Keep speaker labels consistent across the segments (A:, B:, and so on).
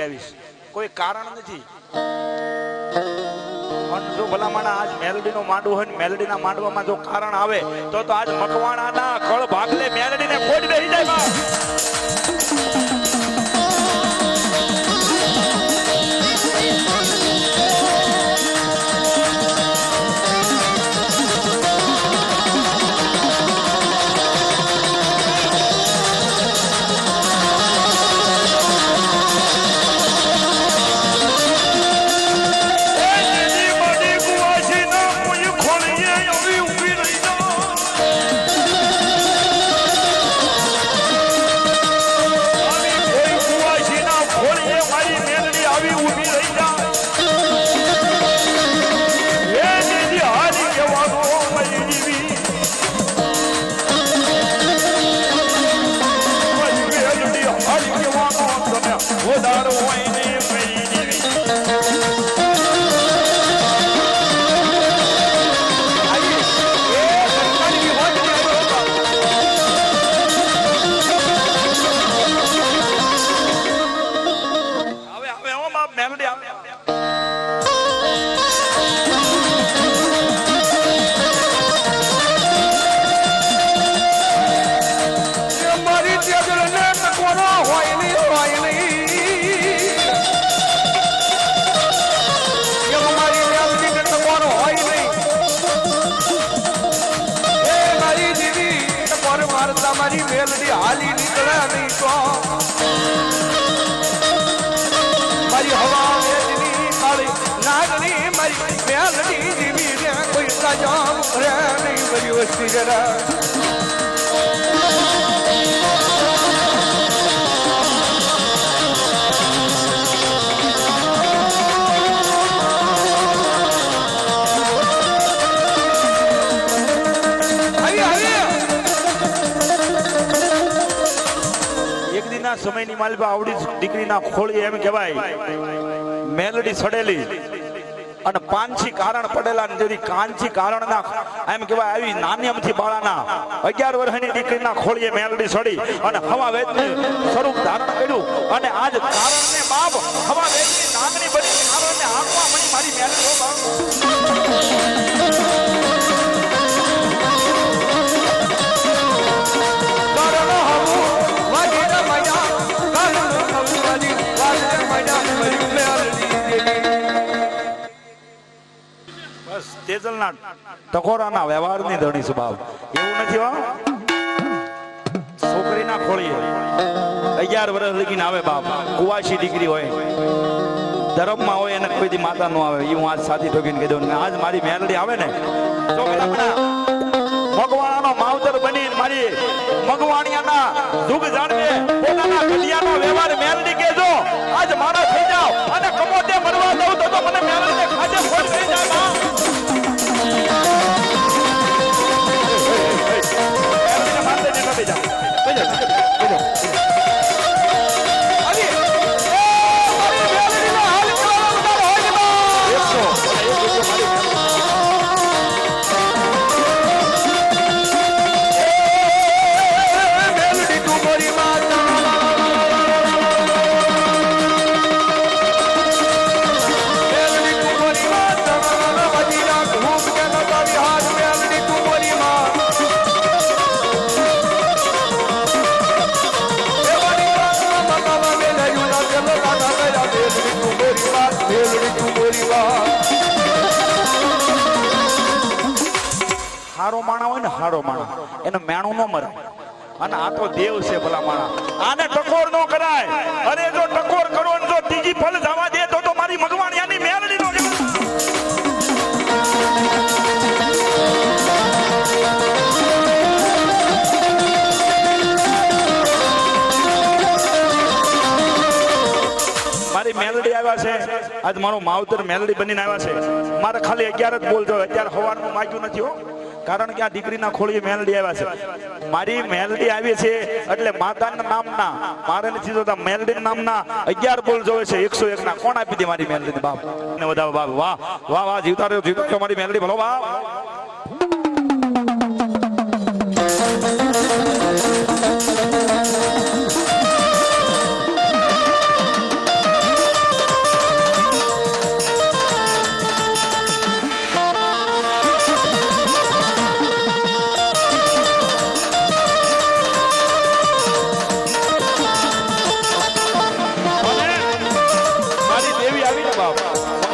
A: મેલડી આવીશ. કોઈ કારણ નથી. જો ભલામણા આજ મેલડીનો માંડવું હોય ને મેલડીના માંડવામાં જો કારણ આવે, તો તો આજ મકવાણાના કળ ભાગલે મેલડીને ખોટ બેસી જાય
B: the way. મેલડી હાલી નીકળે નહીં તો. મારી હવા વેદની કાળી નાગણી મારી મેલડી જીવી ને કોઈ સજામ રે નહીં. મારી વસ્તી જરા.
A: દિનના સમયની માલપા આવડી દીકરીના ખોળી એમ કહેવાય. મેલડી સડેલી. અને પાંચી કારણ પડેલા જેથી કાંચી કારણના એમ કહેવાય આવી નાની અમથી બાળાના અગિયાર વર્ષની દીકરીના ખોળીએ મેલડી સડી અને હવા વેદનું સ્વરૂપ ધારણ કર્યું. અને આજ કારણને બાપ હવા વેદની નાગની બની. કારણને મળી મારી મેલડી. બસ તેજલના ટકોરાના વ્યવહારની ધણી સ્વભાવ. એવું નથી હો. છોકરીના ખોળીએ. અગિયાર વર્ષ લગીને આવે બાપ. કુવાસી દીકરી હોય. ધર્મમાં હોય એને કોઈ માતા નો આવે. એ હું આજ સાથી ઠોકીને કહી દઉં આજ મારી મેલડી આવે ને. મગવાણાનો માવતર બની મારી મગવાણિયાના દુઃખ જાણવે. પોતાના ગઢિયાનો વ્યવહાર મેલડી કેજો આજ મારો થઈ જાવ અને કમોટે મરવા દઉં તો મને મેલડી ખાજે ખોટ થઈ જાય
B: વાત તું
A: હારો માણા હોય ને હારો માણા. એને મેણું ન મરે અને આ તો દેવ છે ભલા માણા. આને ટકોર ન કરાય. અરે જો ટકોર કરો જો ત્રીજી ફલ જવા દે આવ્યા છે. માવતર મેલડી બનીને આવ્યા છે. મારે ખાલી અગિયાર જ બોલજો અત્યારે હવાનું માગ્યું નથી કારણ કે આ દીકરીના ખોળીએ મેલડી આવ્યા છે. મારી મેલડી આવી છે એટલે માતાના નામના. મારે નથી જોતા મેલડી નામના. અગિયાર બોલ જોવે છે. એકસો એક ના કોણ આપી દે મારી મેલડી બાપ? ને વધાવો બાપ. વાહ વાહ વાહ. જીવતા રહ્યો જીવતા રહ્યો મારી મેલડી. ભલો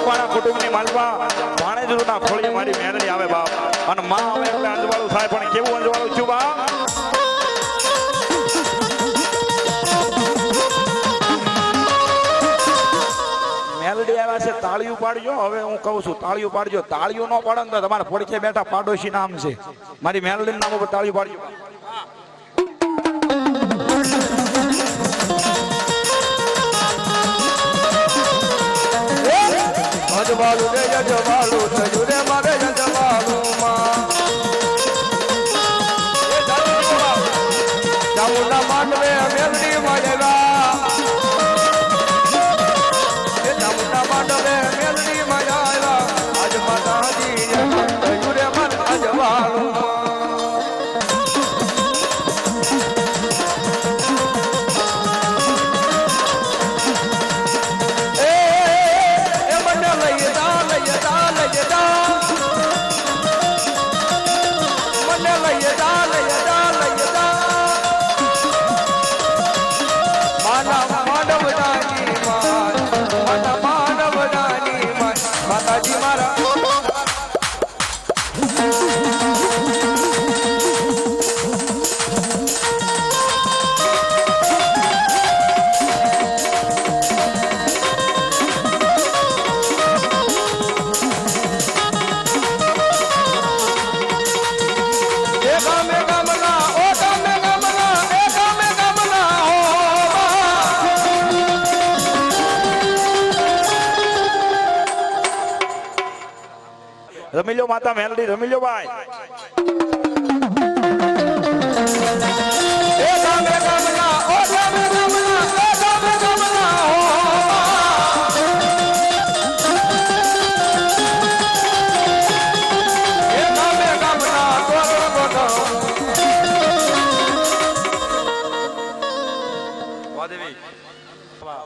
A: બાપ કુટુંબની માલવા ભાણેજરૂના ખોળીએ મારી મેલડી આવે બાપ. અને માં આવે એટલે અંજવાળું થાય, પણ કેવું અંજવાળું છું બાપ? મેલડી આવ્યા છે, તાળીઓ પાડજો. હવે હું કહું છું તાળીયું પાડજો. તાળીયું ન પાડો ને તો તમારા પડખે બેઠા પાડોશી નામ છે. મારી મેલડી નામ ઉપર તાળીઓ પાડજો.
B: અજવાળું રે અજવાળું થયું રે
A: રમી લો માતા મેલડી રમી લો ભાઈ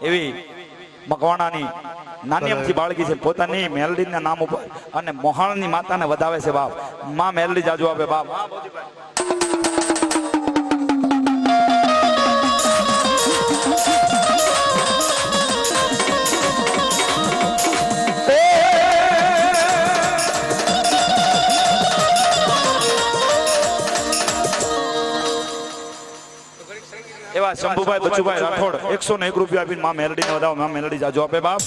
A: એવી મકવાણાની નાની અમથી બાળકી છે, પોતાની મેલડીના નામ ઉપર અને મોહાણની માતાને વધાવે છે બાપ. માં મેલડી જાજુ આપે બાપ. એવા શંભુભાઈ, બચુભાઈ રાઠોડ, એકસો ને એક રૂપિયા આપીને મા મેલડી ને વધાવો, મા મેલડી જાજો આપે બાપ.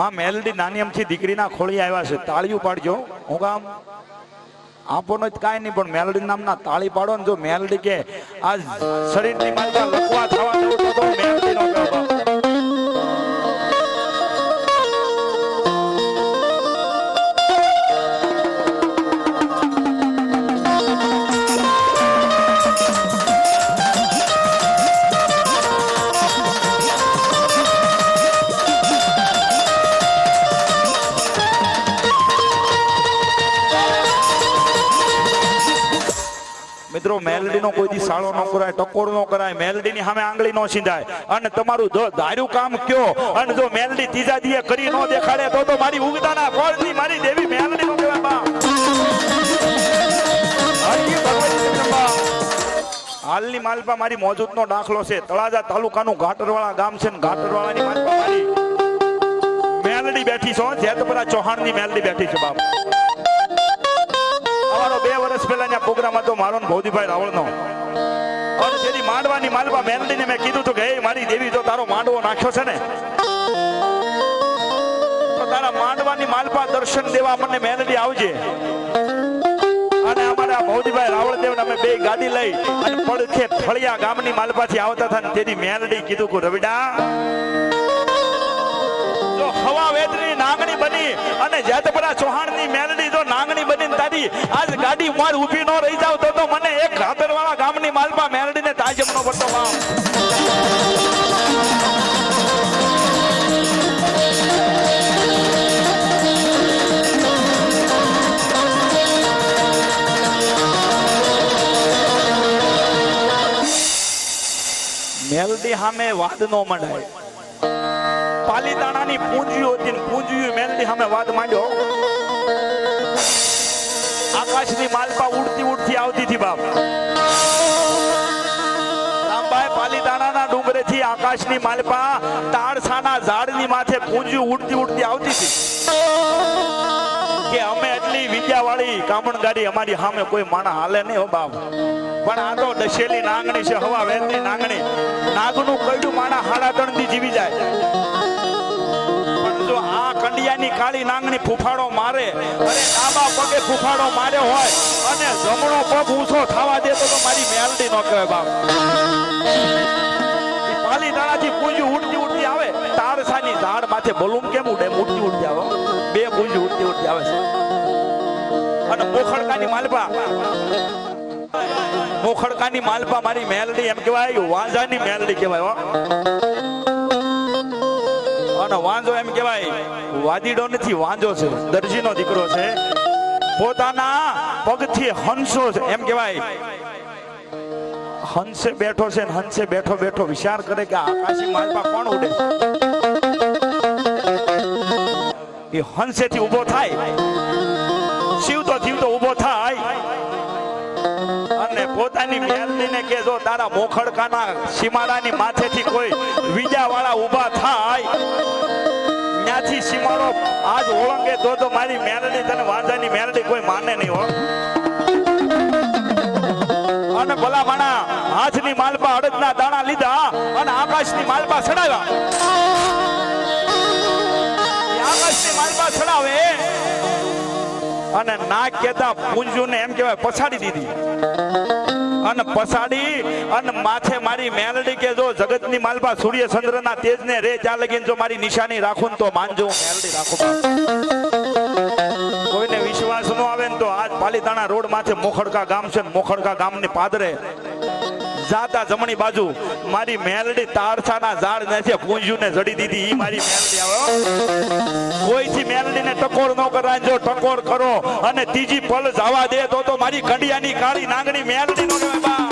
A: માં મેલડી નાની અમથી દીકરીના ખોળી આવ્યા છે. તાળીયું પાડજો. હું કામ આપોનો જ કાંઈ નહીં, પણ મેલડી નામના તાળી પાડો ને જો મેલડી કે આ શરીરની માલકા લખવા થવા મિત્રો મેલડી નો કોઈ દી સાળો ન કરાય, ટકોર ન કરાય મેલડી ની સામે આંગળી નો સીંધાય. અને તમારું જો ધાર્યું કામ કયો, અને જો મેલડી ત્રીજા દીએ કરી ન દેખાડે, તો તો મારી ઉગતાના થી મારી દેવી મેલડી નો કહેવાય બા. હાલની માલપા મારી મોજૂદનો દાખલો છે. તળાજા તાલુકાનું ઘાટરવાળા ગામ છે ને ઘાટરવાળાની માલપા મારી મેલડી બેઠી છો જેતપરા ચૌહાણની મેલડી બેઠી છે બાપ. વર્ષ પહેલા પ્રોગ્રામ હતો મારો ભૌદીભાઈ રાવળનો. અને જેની માંડવાની માલપા મેલડીને મેં કીધું હતું કે હે મારી દેવી જો તારો માંડવો નાખ્યો છે ને? તારા માંડવાની માલપા દર્શન દેવા આપણને મેલડી આવજે. અને અમારા ભૌજીભાઈ અમે બે ગાડી લઈ અને પડખે ફળિયા ગામની માલપાથી આવતા હતા ને તેથી મેલડી કીધું કે રવિડા, જો હવા વેદની નાગણી બની અને જેતપરા ચૌહાણની મેલડી જો નાગણી બની તારી આજ ગાડી માર ઊભી ન રહી જાવ તો મને એક ખાતરવાળા ગામની માલપા મેલડીને તાજમનો પડતો મેલડી સામે વાદ નો મંડાય. પાલીતાણાની પૂંજ્યું હતી પૂંજ્યું મેલડી સામે વાદ માંડ્યો. આકાશની માલપા ઉડતી ઉડતી આવતી હતી બાપ. રામભાઈ પાલીતાણાના ડુંગરેથી આકાશની માલપા તાળસાના ઝાડની માથે પૂંજીઓ ઉડતી ઉડતી આવતી કે અમે એટલી વિદ્યાવાળી કામણગારી અમારી સામે કોઈ માણા હાલે નહીં બાપ. પણ આ તો દશેલી નાંગણી છે, હવા વેદની નાંગણી. નાગનું કયું માણા હાડા ત્રણ દી જીવી જાય. આ કાળી નાંગની ફૂફાડો મારે અરે ડાબા પગે ફૂફાડો માર્યો હોય અને જમણો પગ ઊંચો થવા દેતો તો મારી મેલડી નો કહેવાય બાપ. પાલી દાણાથી પૂંજી ઉડતી ઉડતી આવે. તારસાની ઝાડ માથે બલૂમ કેમ ઉડે? ઉડતી ઉડતી આવે બે પૂંજી ઉડતી ઉડતી આવે છે. અને મોખડકાની માલપા. મોખડકાની માલપા મારી મેલડી એમ કહેવાય, વાંઝાની મેલડી કહેવાય હો. અને વાંજો એમ કહેવાય. વાદીડો નથી વાંજો છે. દરજીનો દીકરો છે. પોતાના પગથી હંસો છે, એમ કહેવાય. હંસે બેઠો છે ને હંસે બેઠો બેઠો વિચાર કરે કે આકાશી માલપા કોણ ઉડે? એ હંસેથી ઊભો થાય. શિવ તો જીવ તો ઊભો થાય. અને પોતાની મેલડીને કે જો તારા મોખડકાના સીમાડાની માથેથી કોઈ બીજા વાળા ઊભા થાય. ત્યાંથી સીમાડો. આજ ઓળંગે તો તો મારી મેલડી તને વાંધાની મેલડી કોઈ માને નહીં, હો. અને ભલા માણા હાથની માલપા અડદના દાણા લીધા અને આકાશની માલપા ચડાવ્યા. એ આકાશની માલપા ચડાવે અને નાક કેતા પૂંજુને એમ કહેવાય, પછાડી દીધી. અને પછાડી અને માથે મારી મેલડી કે જો જગતની માલપા સૂર્ય ચંદ્રના તેજને રે ત્યાં લગીને જો મારી નિશાની રાખું ને તો માનજો મેલડી રાખું કોઈને વિશ્વાસ ન આવે ને તો આજ પાલીતાણા રોડ માથે મોખડકા ગામ છે ને મોખડકા ગામની પાદરે જાતા જમણી બાજુ મારી મેલડી તારસાના ઝાડ ને છે પૂંજ્યું ને જડી દીધી, ઈ મારી મેલડી આવે. કોઈથી મેલડીને ટકોર ન કરાય જો ટકોર કરો અને ત્રીજી પલ જવા દે તો તો મારી કંડિયાની કાળી નાંગણી મેલડી નો